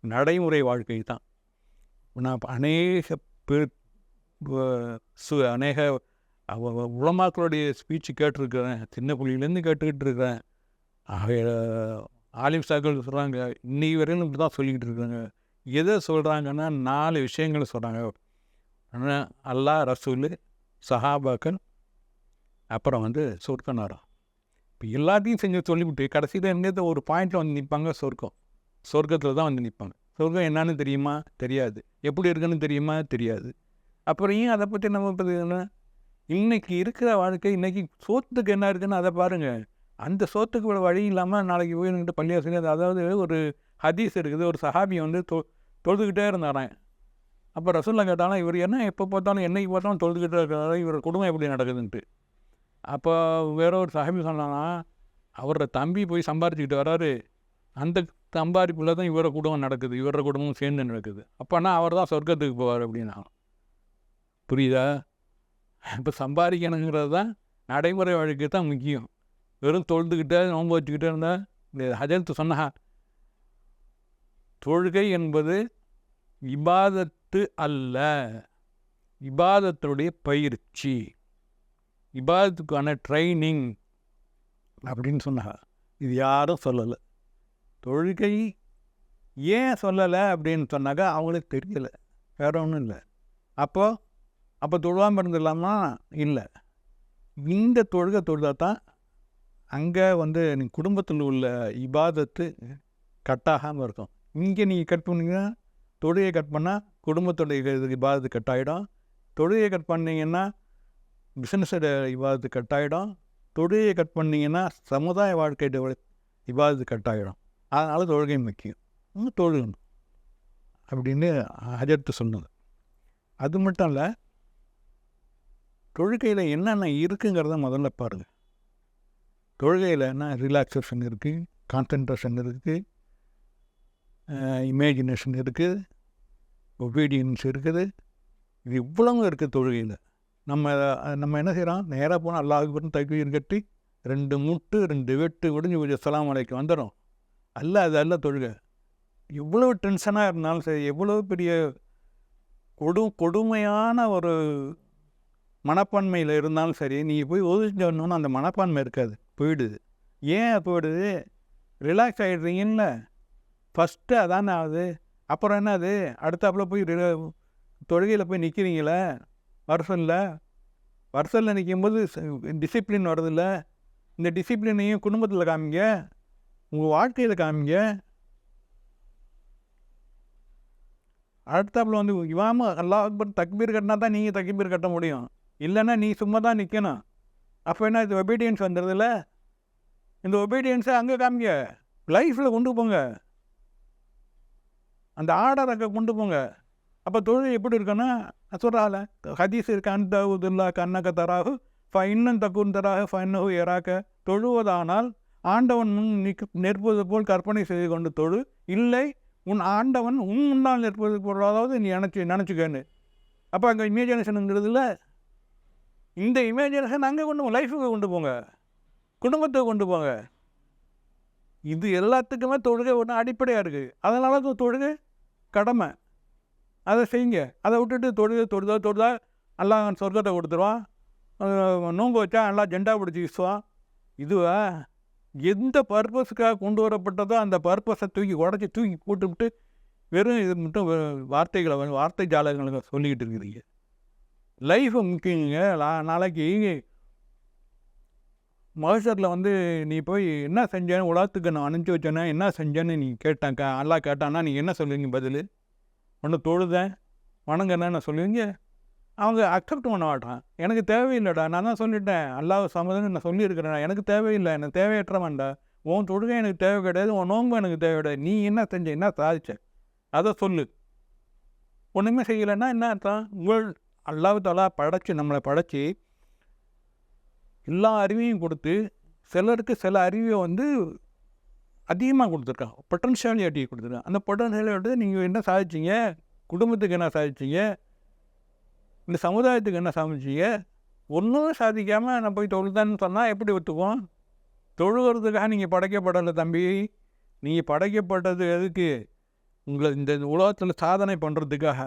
நடைமுறை வாழ்க்கை தான். நான் அநேக பேர் சு அநேக அவ- அவ- ஸ்பீச் கேட்டிருக்கிறேன். சின்ன புள்ளியிலேருந்து கேட்டுக்கிட்டு இருக்கிறேன். ஆக ஆலிம் சாக்கள் சொல்கிறாங்க இன்னைக்கு வரையிலும் இப்படி தான் சொல்லிக்கிட்டு இருக்கிறாங்க. எதை சொல்கிறாங்கன்னா நாலு விஷயங்களை சொல்கிறாங்க ஆனால் அல்லாஹ் ரசூல் சஹாபாக்கள் அப்புறம் வந்து சொர்க்கனாரம் இப்போ எல்லாத்தையும் செஞ்சு சொல்லிவிட்டு கடைசியில் எங்கேயாவது ஒரு பாயிண்டில் வந்து நிற்பாங்க சொர்க்கம். சொர்க்கத்தில் தான் வந்து நிற்பாங்க சொர்க்கம் என்னன்னு தெரியுமா? தெரியாது. எப்படி இருக்குன்னு தெரியுமா? தெரியாது. அப்புறம் ஏன் அதை பற்றி நம்ம பார்த்தீங்கன்னா இன்றைக்கி இருக்கிற வாழ்க்கை இன்றைக்கி சோத்துக்கு என்ன இருக்குன்னு அதை பாருங்கள் அந்த சோத்துக்கு ஒரு வழி இல்லாமல் நாளைக்கு போய் நின்று பள்ளியாசிரியர் அதாவது ஒரு ஹதீஸ் இருக்குது. ஒரு சஹாபி வந்து தொ தொழுதுகிட்டே இருந்தாரன் அப்போ ரசூலில் கேட்டாலும் இவர் என்ன எப்போ பார்த்தாலும் என்னைக்கு பார்த்தாலும் தொழுதுகிட்டே இருக்கிறாரு. இவர் குடும்பம் எப்படி நடக்குதுன்ட்டு. அப்போ வேற ஒரு சஹாபி சொன்னானா அவரோட தம்பி போய் சம்பாரிச்சுக்கிட்டு வராரு. அந்த சம்பாரிப்புல தான் இவரோட குடும்பம் நடக்குது. இவரோட குடும்பம் சேர்ந்து நடக்குது. அப்போனா அவர் தான் சொர்க்கத்துக்கு போவார் அப்படின்னா. புரியுதா? இப்போ சம்பாதிக்கணுங்கிறது தான் நடைமுறை வாழ்க்கை தான் முக்கியம். வெறும் தொழுதுகிட்டே நோன்பு வச்சுக்கிட்டே இருந்தால் இந்த ஹஜரத்து சொன்னா தொழுகை என்பது இபாதத்து அல்ல இபாதத்துடைய பயிற்சி. இபாதத்துக்கான ட்ரைனிங் அப்படின்னு சொன்னா இது யாரும் சொல்லலை. தொழுகை ஏன் சொல்லலை அப்படின்னு சொன்னாக்கா அவங்களுக்கு தெரியலை. வேற ஒன்றும் இல்லை. அப்போது அப்போ தொழுவாமல் இருந்துடலாமா? இல்லை. இந்த தொழுகை தொழுதா தான் அங்கே வந்து நீ குடும்பத்தில் உள்ள இபாதத்து கட்டாகாமல் இருக்கும். இங்கே நீங்கள் கட் பண்ணிங்கன்னா தொழுகையை கட் பண்ணால் குடும்பத்தோட இது இபாதத்து கட் ஆகிடும் தொழுகையை கட் பண்ணிங்கன்னா பிஸ்னஸோட இபாதத்து கட் ஆகிடும் தொழுகையை கட் பண்ணிங்கன்னா சமுதாய வாழ்க்கையோட இபாதத்து கட் ஆகிடும் அதனால் தொழுகை முக்கியம். இன்னும் தொழுகணும். அப்படின்னு அஜர்த்து சொன்னது. அது மட்டும் இல்லை தொழுகையில் என்னென்ன இருக்குங்கிறத முதல்ல பாருங்கள் தொழுகையில் என்ன ரிலாக்ஸேஷன் இருக்குது கான்சன்ட்ரேஷன் இருக்குது இமேஜினேஷன் இருக்குது ஒபீடியன்ஸ் இருக்குது. இது இவ்வளவும் இருக்குது தொழுகையில். நம்ம நம்ம என்ன செய்கிறோம் நேராக போனால் அல்லாஹ் தகுதியும் கட்டி ரெண்டு முட்டு ரெண்டு வெட்டு முடிஞ்சு கொஞ்சம் சலாம் அலைக்கு வந்துடும் அல்ல அது அல்ல தொழுகை. எவ்வளோ டென்ஷனாக இருந்தாலும் சரி எவ்வளோ பெரிய கொடு கொடுமையான ஒரு மனப்பான்மையில் இருந்தாலும் சரி நீங்கள் போய் ஒதுச்சோன்னு அந்த மனப்பான்மை இருக்காது. போயிடுது. ஏன் போயிடுது? ரிலாக்ஸ் ஆகிடுறீங்கல்ல ஃபஸ்ட்டு அதானே ஆகுது. அப்புறம் என்னது? அடுத்தாப்புல போய் தொழுகையில் போய் நிற்கிறீங்களே வருஷம்ல? வருஷத்தில் நிற்கும்போது டிசிப்ளின் வருதில்ல? இந்த டிசிப்ளினையும் குடும்பத்தில் காமிங்க. உங்கள் வாழ்க்கையில் காமிங்க. அடுத்தாப்புல வந்து இவாம அல்லாஹ் அக்பர் தக்பீர் கட்டினா தான் நீங்கள் தக்பீர் கட்ட முடியும். இல்லைன்னா நீ சும்மா தான் நிற்கணும் அப்போ என்ன இது ஒபீடியன்ஸ் வந்துடுதுல்ல இந்த ஒபீடியன்ஸை அங்கே காமிங்க. லைஃப்பில் கொண்டு போங்க. அந்த ஆர்டர் அங்கே கொண்டு போங்க. அப்போ தொழில் எப்படி இருக்குன்னா சொல்கிறால ஹதீஸ் இருக்கு அந்த உதுல்லா கண்ணக்க தராகு ஃபைன்னன் தக்குன் தராக ஃபைன்னஹு எராக்க தொழுவதானால் ஆண்டவன் முன் நிற்க நிற்பது போல் கற்பனை செய்து கொண்டு தொழு. இல்லை உன் ஆண்டவன் உன் முன்னால் நிற்பது போல் அதாவது நீ நினச்சி நினச்சிக்கன்னு. அப்போ அங்கே இமேஜினேஷனுங்கிறதுல இந்த இமேஜினேஷன் அங்கே கொண்டு போங்க லைஃபுக்கு கொண்டு போங்க. குடும்பத்தை கொண்டு போங்க. இது எல்லாத்துக்குமே தொழுகை ஒன்று அடிப்படையாக இருக்குது அதனால தான் தொழுகை கடமை. அதை செய்யுங்க. அதை விட்டுட்டு தொழுகை தொழுதா தொழுதா எல்லாம் சொர்க்கத்தை கொடுத்துருவான். நோங்கு வச்சா எல்லாம் ஜெண்டா பிடிச்சி வீசுவான். இதுவா? எந்த பர்பஸுக்காக கொண்டு வரப்பட்டதோ அந்த பர்பஸை தூக்கி உடச்சி தூக்கி போட்டுவிட்டு வெறும் இது மட்டும் வார்த்தைகளை வார்த்தை ஜாலகங்களை சொல்லிக்கிட்டு இருக்குதுங்க லைஃபை முக்கியங்க. நாளைக்கு மகசரில் வந்து நீ போய் என்ன செஞ்சேன்னு உலகத்துக்கு நான் அனுப்பிச்சி வச்சேன்னா என்ன செஞ்சேன்னு நீ கேட்டாக்கா எல்லாம் கேட்டான்னா நீ என்ன சொல்லுவீங்க பதில்? ஒன்று தொழுதேன். வணங்கன்னு நான் சொல்லுவீங்க? அவங்க அக்செப்ட் பண்ண மாட்டான் எனக்கு தேவையில்லைடா. நான் தான் சொல்லிட்டேன். அல்லாஹ் சம்மதம்னு நான் சொல்லியிருக்கிறேன் எனக்கு தேவையில்லை. எனக்கு தேவையற்றவன்டா. உன் தொழுகை எனக்கு தேவை கிடையாது. உன் நோன்பு எனக்கு தேவை கிடையாது. நீ என்ன செஞ்ச என்ன சாதிச்ச? அதை சொல்லு. ஒன்றுமே செய்யலைன்னா என்ன அர்த்தம்? உங்கள் அல்லாஹ் தாலா படைச்சு நம்மளை படைச்சி எல்லா அறிவையும் கொடுத்து சிலருக்கு சில அறிவை வந்து அதிகமாக கொடுத்துருக்கான். பொட்டன்ஷியாலிட்டி கொடுத்துருக்கான். அந்த பொட்டன்ஷியாலிட்டி நீங்கள் என்ன சாதிச்சிங்க? குடும்பத்துக்கு என்ன சாதிச்சிங்க? இந்த சமுதாயத்துக்கு என்ன சாதிச்சீங்க ஒன்றும் சாதிக்காமல் நான் போய் தொழுதான்னு சொன்னால் எப்படி ஒத்துக்குவோம் தொழுகிறதுக்காக நீங்கள் படைக்கப்படலை தம்பி. நீங்கள் படைக்கப்பட்டது எதுக்கு? உங்களை இந்த உலகத்தில் சாதனை பண்ணுறதுக்காக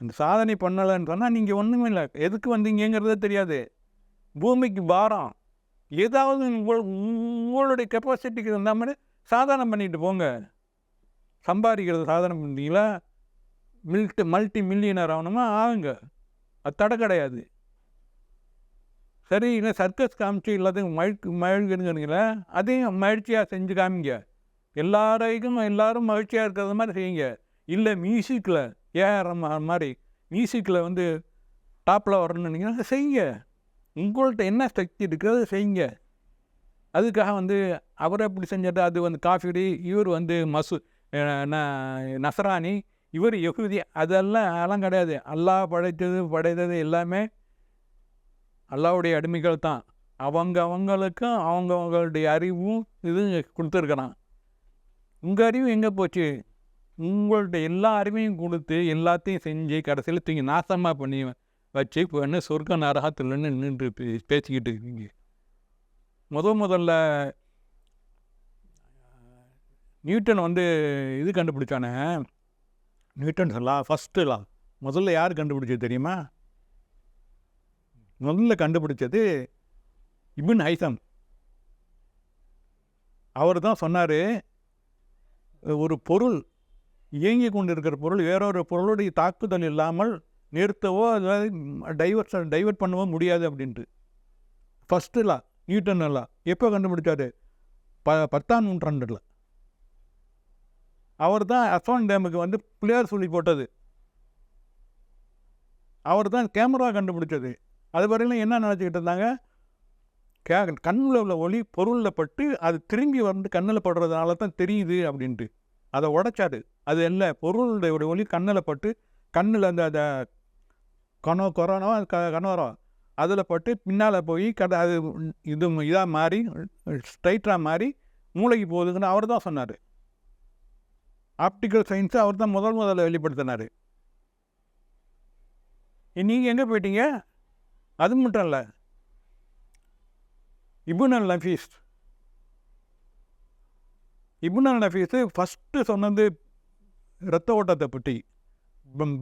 இந்த சாதனை பண்ணலைன்னு சொன்னால் நீங்கள் ஒன்றுமே இல்லை. எதுக்கு வந்தீங்கங்கிறதே தெரியாது. பூமிக்கு பாரம். ஏதாவது உங்கள் உங்களுடைய கெப்பாசிட்டிக்கு தகுந்த மாதிரி சாதனை பண்ணிட்டு போங்க. சம்பாதிக்கிறது சாதனை பண்ணீங்களா மில்ட்டு மல்டி மில்லியனர் ஆகணுமா ஆகுங்க அது தடை கிடையாது. சரி இல்லை சர்க்கஸ் காமிச்சு எல்லாத்தையும் மழு மழுங்குறீங்களா அதையும் மகிழ்ச்சியாக செஞ்சு காமிங்க. எல்லாரையும் எல்லாரும் மகிழ்ச்சியாக இருக்கிறது மாதிரி செய்யுங்க. இல்லை மியூசிக்கில் ஏஆர் மாதிரி மியூசிக்கில் வந்து டாப்பில் வரணும்னு நினைக்கிறீங்கன்னா செய்யுங்க. உங்கள்கிட்ட என்ன சக்தி இருக்கிறது செய்யுங்க. அதுக்காக வந்து அவர் எப்படி செஞ்சது அது வந்து காஃபிடி இவர் வந்து மசு நசராணி இவர் யகுதி அதெல்லாம் அதெல்லாம் கிடையாது. அல்லாஹ் படைத்தது படைத்தது எல்லாமே அல்லாவுடைய அடிமைகள் தான். அவங்க அவங்களுக்கும் அவங்கவங்களுடைய அறிவும் இது கொடுத்துருக்குறான். உங்கள் அறிவு எங்கே போச்சு? உங்கள்ட்ட எல்லா அறிவையும் கொடுத்து எல்லாத்தையும் செஞ்சு கடைசியில் தூங்கி நாசமாக பண்ணி வச்சு இப்போ என்ன சொர்க்க நரகத்துலன்னு நின்று பே- பேசிக்கிட்டு இருக்கீங்க. முத முதல்ல நியூட்டன் வந்து இது கண்டுபிடிச்சானே? நியூட்டன் லா ஃபஸ்ட்டு லா முதல்ல யார் கண்டுபிடிச்சது தெரியுமா? முதல்ல கண்டுபிடிச்சது இபின் ஹைசம் அவர் தான் சொன்னார் ஒரு பொருள் இயங்கி கொண்டு இருக்கிற பொருள் வேறொரு பொருளுடைய தாக்குதல் இல்லாமல் நிறுத்தவோ அதாவது டைவர்ட் டைவர்ட் பண்ணவோ முடியாது அப்படின்ட்டு. ஃபஸ்ட்டு லா நியூட்டன் லா எப்போ கண்டுபிடிச்சாரு? ப பத்தாம் நூற்றாண்டில். அவர் தான் அசோன் டேமுக்கு வந்து பிளேயர் சொல்லி போட்டது. அவர் தான் கேமரா கண்டுபிடிச்சது. அது வரையிலும் என்ன நினச்சிக்கிட்டு இருந்தாங்க? கே கண்ணில் உள்ள ஒளி பொருளில் பட்டு அது திரும்பி வந்து கண்ணில் படுறதுனால தான் தெரியுது அப்படின்ட்டு. அதை உடைச்சாரு. அது இல்லை பொருளுடைய ஒளி கண்ணில் பட்டு கண்ணில் அந்த அந்த கனோ கொரோனோ க கனோரம் அதில் பட்டு பின்னால் போய் கட அது இது இதாக மாறி ஸ்ட்ரைட்டாக மாறி மூளைக்கு போகுதுன்னு அவர் தான் சொன்னார். ஆப்டிக்கல் சயின்ஸை அவர் தான் முதல் முதல்ல வெளிப்படுத்தினார். நீங்கள் எங்கே போயிட்டீங்க? அது மட்டும் இல்லை. இபுன் அல் நஃபீஸ் இபுன் அல் நஃபீஸு ஃபஸ்ட்டு சொன்னது இரத்த ஓட்டத்தை பற்றி.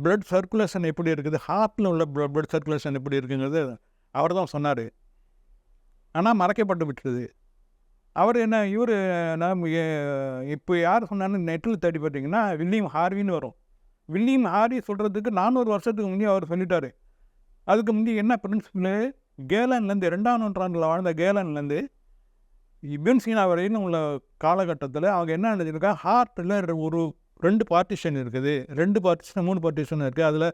பிளட் சர்க்குலேஷன் எப்படி இருக்குது? ஹார்ட்டில் உள்ள பிளட் சர்க்குலேஷன் எப்படி இருக்குங்கிறது அவர் தான் சொன்னார். ஆனால் மறைக்கப்பட்டு விட்டுருது அவர் என்ன இவர் நாம் இப்போ யார் சொன்னாலும் நெட்டில் தேடி பார்த்தீங்கன்னா வில்லியம் ஹார்வின்னு வரும். வில்லியம் ஹார்வி சொல்கிறதுக்கு நானூறு வருஷத்துக்கு முன்னே அவர் சொல்லிட்டார். அதுக்கு முந்தைய என்ன பிரின்சிபல்? கேலன்லேருந்து ரெண்டாம் நூற்றாண்டில் வாழ்ந்த கேலன்லேருந்து இபின் சீனா வரையிலும் உள்ள காலகட்டத்தில் அவங்க என்ன நினைச்சிருக்கா ஹார்ட்டில் ஒரு ரெண்டு பார்ட்டிஷன் இருக்குது. ரெண்டு பார்ட்டிஷன் மூணு பார்ட்டிஷன் இருக்குது அதில்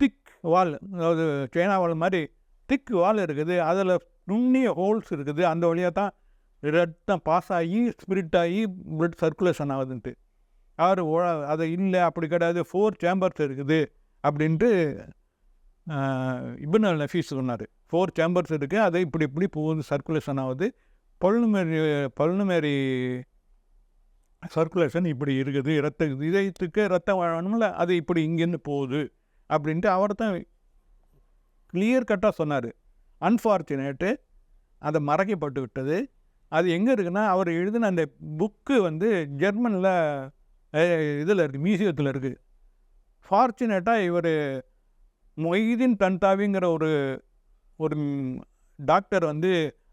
திக் வால் அதாவது சைனா வால் மாதிரி திக் வால் இருக்குது. அதில் நுண்ணிய ஹோல்ஸ் இருக்குது. அந்த வழியாக தான் ரத்தம் பாஸ் ஆகி ஸ்பிரிட் ஆகி பிளட் சர்க்குலேஷன் ஆகுதுன்ட்டு. அவர் ஓ- அது இல்லை அப்படி கிடையாது ஃபோர் சேம்பர்ஸ் இருக்குது அப்படின்ட்டு இபின் அல் நஃபீஸ் சொன்னார். ஃபோர் சேம்பர்ஸ் இருக்குது அதை இப்படி இப்படி போகுது சர்க்குலேஷன் ஆகுது. பல்லுமேரி பல்லுமேரி சர்க்குலேஷன் இப்படி இருக்குது இரத்த இதயத்துக்கு ரத்தம் வாழணும்ல அது இப்படி இங்கேருந்து போகுது அப்படின்ட்டு அவர் தான் கிளியர் கட்டாக சொன்னார். அன்ஃபார்ச்சுனேட்டு அதை மறைக்கப்பட்டு விட்டது அது எங்கே இருக்குன்னா அவர் எழுதின அந்த புக்கு வந்து ஜெர்மனில் இதில் இருக்குது மியூசியத்தில் இருக்குது ஃபார்ச்சுனேட்டாக இவர் மொய்தீன் தன்தாவிங்கிற ஒரு ஒரு டாக்டர் வந்து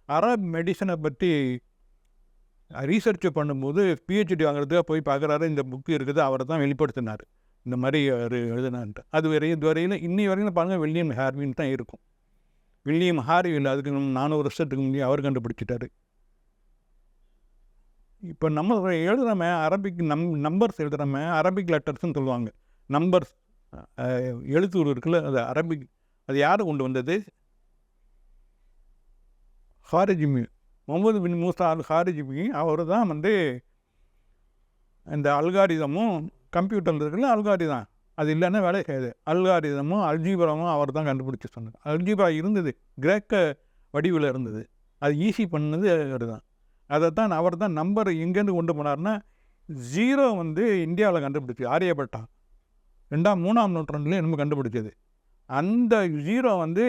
அரப் மெடிசனை பற்றி ரீசர்ச் பண்ணும்போது பிஹெச்டி வாங்குறதுக்காக போய் பார்க்குறாரு இந்த புக்கு இருக்குது அவரை தான் வெளிப்படுத்தினார். இந்த மாதிரி அவர் எழுதினான்ட்டு அது வரையும் இது வரையிலும் இன்னி வரையும் பாருங்கள் வில்லியம் ஹார்வின் தான் இருக்கும். வில்லியம் ஹார்வி அதுக்கு நானூறு வருஷத்துக்கு முன்னாடி அவர் கண்டுபிடிச்சிட்டாரு. இப்போ நம்ம எழுதுகிறோமே அரபிக் நம் நம்பர்ஸ் எழுதுகிறோமே அரபிக் லெட்டர்ஸ்னு சொல்லுவாங்க. நம்பர்ஸ் எழுத்தூர் இருக்குல்ல அது அரபிக் அது யார் கொண்டு வந்தது? ஹாரிஜிமி முகமது பின் மூசா அல் ஹாரிஜிமி அவர் தான் வந்து இந்த அல்காரிதமும் கம்ப்யூட்டரில் இருக்குல்ல அல்காரிதம். அது இல்லைன்னா வேலை செய்யாது அல்காரிதமும் அல்ஜீபரமும் அவர் தான் கண்டுபிடிச்சி சொன்னார் அல்ஜீபரா இருந்தது. கிரேக்க வடிவில் இருந்தது. அது ஈஸி பண்ணது அவர் தான். அதை தான் அவர் தான் நம்பர் எங்கேருந்து கொண்டு போனார்னா ஜீரோ வந்து இந்தியாவில் கண்டுபிடிச்சி ஆரியப்பட்டா ரெண்டாம் மூணாம் நூற்றாண்டுலேயும் நம்ம கண்டுபிடிச்சது. அந்த ஜீரோ வந்து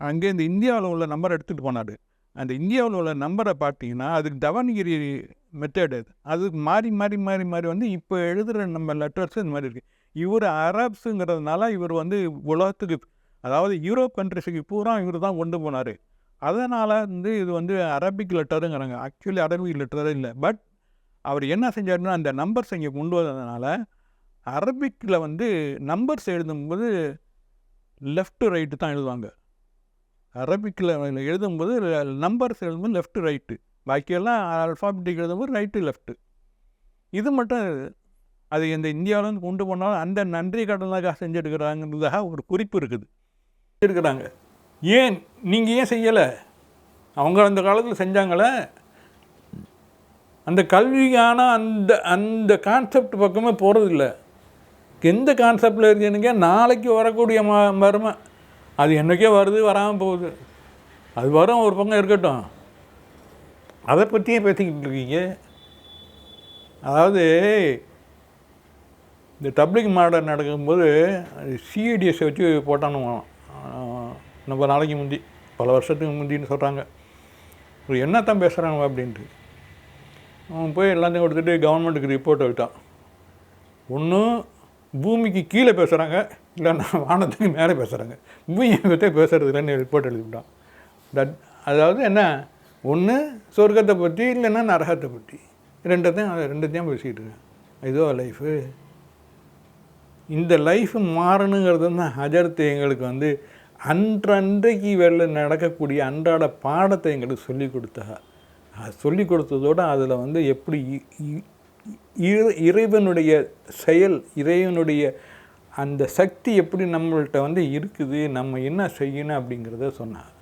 அங்கேருந்து இந்தியாவில் உள்ள நம்பரை எடுத்துகிட்டு போனார். அந்த இந்தியாவில் உள்ள நம்பரை பார்த்தீங்கன்னா அதுக்கு தவனகிரி மெத்தட் அது. அது மாறி மாறி மாறி மாறி வந்து இப்போ எழுதுகிற நம்ம லெட்டர்ஸ் இந்த மாதிரி இருக்குது இவர் அரப்ஸுங்கிறதுனால இவர் வந்து உலகத்துக்கு அதாவது யூரோப் கண்ட்ரிஸுக்கு பூரா இவர் தான் கொண்டு போனார். அதனால் வந்து இது வந்து அரபிக் லெட்டருங்கிறாங்க ஆக்சுவலி அரபிக் லெட்டரே இல்லை. பட் அவர் என்ன செஞ்சாருன்னா அந்த நம்பர்ஸ் இங்கே கொண்டு வந்ததுனால அரபிக்கில் வந்து நம்பர்ஸ் எழுதும்போது லெஃப்ட்டு ரைட்டு தான் எழுதுவாங்க. அரபிக்கில் எழுதும்போது நம்பர்ஸ் எழுதும்போது லெஃப்ட்டு ரைட்டு பாக்கியெல்லாம் அல்ஃபாபெட்டிக் எழுதும்போது ரைட்டு லெஃப்ட்டு இது மட்டும் அது இந்த இந்தியாவிலேருந்து கொண்டு போனாலும் அந்த நன்றி கடனாக செஞ்சுருக்கிறாங்கிறதாக ஒரு குறிப்பு இருக்குது. இருக்கிறாங்க ஏன் நீங்கள் ஏன் செய்யலை? அவங்க அந்த காலத்தில் செஞ்சாங்களே? அந்த கல்வியான அந்த அந்த கான்செப்ட் பக்கமே போகிறதில்ல எந்த கான்செப்டில் இருக்கீங்க? நாளைக்கு வரக்கூடிய ம மருமை. அது என்றைக்கே வருது வராமல் போகுது. அது வரும் ஒரு பக்கம் இருக்கட்டும். அதை பற்றியே பேசிக்கிட்டு இருக்கீங்க. அதாவது இந்த டப்ளிக் மாடல் நடக்கும்போது சிஐடிஎஸ் வச்சு போட்டானுங்க. நம்ம நாளைக்கு முந்தி பல வருஷத்துக்கு முந்தின்னு சொல்கிறாங்க ஒரு என்னத்தான் பேசுகிறாங்க அப்படின்ட்டு. அவன் போய் எல்லாத்தையும் கொடுத்துட்டு கவர்மெண்ட்டுக்கு ரிப்போர்ட் விட்டான் ஒன்று பூமிக்கு கீழே பேசுகிறாங்க இல்லைன்னா வானத்துக்கு மேலே பேசுகிறாங்க பூமியை பற்றி பேசுகிறது இல்லைன்னு ரிப்போர்ட் எழுதிவிட்டான் தட் அதாவது என்ன? ஒன்று சொர்க்கத்தை பற்றி இல்லைன்னா நரகத்தை பற்றி ரெண்டத்தையும் அதை ரெண்டத்தையும் பேசிக்கிட்டு இருக்கேன். இதோ லைஃபு? இந்த லைஃப் மாறணுங்கிறது தான் அஜர்த்து எங்களுக்கு வந்து அன்றன்றைக்கு வெளில நடக்கக்கூடிய அன்றாட பாடத்தை எங்களுக்கு சொல்லி கொடுத்தா அது சொல்லி கொடுத்ததோடு அதில் வந்து எப்படி இ- இ- இறைவனுடைய செயல் இறைவனுடைய அந்த சக்தி எப்படி நம்மள்கிட்ட வந்து இருக்குது நம்ம என்ன செய்யணும் அப்படிங்கிறத சொன்னார்.